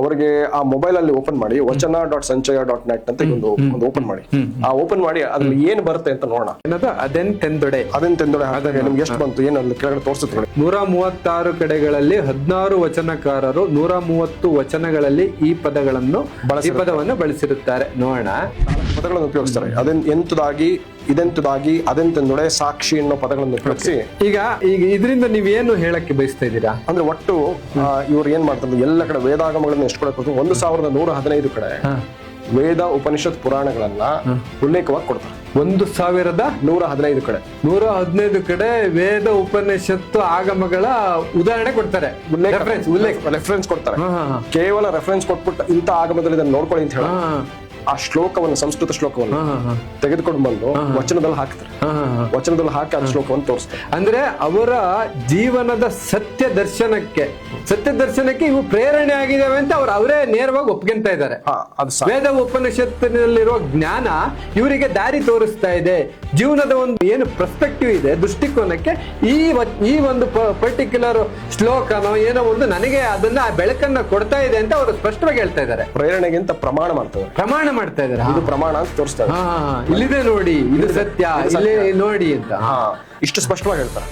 ಅವರಿಗೆ ಆ ಮೊಬೈಲ್ ಅಲ್ಲಿ ಓಪನ್ ಮಾಡಿ ವಚನ ಡಾಟ್ ಸಂಚಯ ಡಾಟ್ ನೆಟ್ ಅಂತ ಒಂದು ಒಂದು ಓಪನ್ ಮಾಡಿ ಆ ಓಪನ್ ಮಾಡಿ ಅದ್ರಲ್ಲಿ ಏನ್ ಬರುತ್ತೆ ಅಂತ ನೋಡೋಣ. ಏನದು? ಅದೆಂತೆಂದೊಡೆ ಅದೇನ್ ತೆಂದೊಡೆ ಹಾಕಿದಾಗ ನಿಮ್ಗೆ ಎಷ್ಟು ಬಂತು ಏನು ಅಲ್ಲಿ ಕೆಳಗಡೆ ತೋರಿಸುತ್ತೆ ನೋಡಿ. ನೂರ ಮೂವತ್ತಾರು ಕಡೆಗಳಲ್ಲಿ ಹದಿನಾರು ವಚನಕಾರರು ನೂರ ಮೂವತ್ತು ವಚನಗಳಲ್ಲಿ ಈ ಪದಗಳನ್ನು ಈ ಪದವನ್ನು ಬಳಸಿರುತ್ತಾರೆ. ನೋಡೋಣ. ಪದಗಳನ್ನು ಉಪಯೋಗಿಸ್ತಾರೆ. ಅದನ್ ಎಂತದಾಗಿ ಇದೆಂತದಾಗಿ ಅದೆಂತೆಂದೊಡೆ ಸಾಕ್ಷಿ ಅನ್ನೋ ಪದಗಳನ್ನು ಉಪಯೋಗಿಸಿ. ಈಗ ಈಗ ಇದರಿಂದ ನೀವೇನು ಹೇಳಕ್ಕೆ ಬಯಸ್ತಾ ಇದ್ದೀರಾ? ಅಂದ್ರೆ ಒಟ್ಟು ಇವ್ರು ಏನ್ ಮಾಡ್ತಾರೆ ಎಲ್ಲ ಕಡೆ ವೇದಾಗಮಗಳನ್ನ ಎಷ್ಟು ಕಡೆ ಕೊಡ್ತಾರೆ. ಒಂದು ಸಾವಿರದ ನೂರ ಹದಿನೈದು ಕಡೆ ವೇದ ಉಪನಿಷತ್ ಪುರಾಣಗಳನ್ನ ಉಲ್ಲೇಖವಾಗಿ ಕೊಡ್ತಾರೆ. ಒಂದು ಸಾವಿರದ ನೂರ ಹದಿನೈದು ಕಡೆ. ನೂರ ಹದಿನೈದು ಕಡೆ ವೇದ ಉಪನಿಷತ್ತು ಆಗಮಗಳ ಉದಾಹರಣೆ ಕೊಡ್ತಾರೆ. ರೆಫರೆನ್ಸ್ ಕೊಡ್ತಾರೆ. ಕೇವಲ ರೆಫರೆನ್ಸ್ ಕೊಟ್ಬಿಟ್ಟು ಇಂಥ ಆಗಮದಲ್ಲಿ ಇದನ್ನ ನೋಡ್ಕೊಳ್ಳಿ ಅಂತ ಹೇಳ ಆ ಶ್ಲೋಕವನ್ನು ಸಂಸ್ಕೃತ ಶ್ಲೋಕವನ್ನು ತೆಗೆದುಕೊಂಡು ಬಂದು ವಚನದಲ್ಲಿ ಹಾಕ್ತಾರೆ. ವಚನದಲ್ಲಿ ಹಾಕಿ ಆ ಶ್ಲೋಕವನ್ನು ತೋರಿಸ್ತಾರೆ. ಅಂದ್ರೆ ಅವರ ಜೀವನದ ಸತ್ಯ ದರ್ಶನಕ್ಕೆ ಸತ್ಯ ದರ್ಶನಕ್ಕೆ ಇವು ಪ್ರೇರಣೆ ಆಗಿದ್ದಾವೆ ಅಂತ ಅವ್ರು ಅವರೇ ನೇರವಾಗಿ ಒಪ್ಕೊಂತ ಇದ್ದಾರೆ. ವೇದ ಉಪನಿಷತ್ತಿನಲ್ಲಿರುವ ಜ್ಞಾನ ಇವರಿಗೆ ದಾರಿ ತೋರಿಸ್ತಾ ಇದೆ. ಜೀವನದ ಒಂದು ಏನು ಪ್ರಸ್ಪೆಕ್ಟಿವ್ ಇದೆ ದೃಷ್ಟಿಕೋನಕ್ಕೆ ಈ ಈ ಒಂದು ಪರ್ಟಿಕ್ಯುಲರ್ ಶ್ಲೋಕನೋ ಏನೋ ಒಂದು ನನಗೆ ಅದನ್ನ ಆ ಬೆಳಕನ್ನ ಕೊಡ್ತಾ ಇದೆ ಅಂತ ಅವರು ಸ್ಪಷ್ಟವಾಗಿ ಹೇಳ್ತಾ ಇದ್ದಾರೆ. ಪ್ರೇರಣೆಗಿಂತ ಪ್ರಮಾಣ ಮಾಡ್ತಾರೆ ಪ್ರಮಾಣ ಮಾಡ್ತಾ ಇದ್ದಾರೆ. ಇದು ಪ್ರಮಾಣ ಅಂತ ತೋರಿಸ್ತಾರೆ ಇಲ್ಲಿದೆ ನೋಡಿ ಇದು ಸತ್ಯ ಇಲ್ಲೇ ನೋಡಿ ಅಂತ. ಇಷ್ಟು ಸ್ಪಷ್ಟವಾಗಿ ಹೇಳ್ತಾರೆ.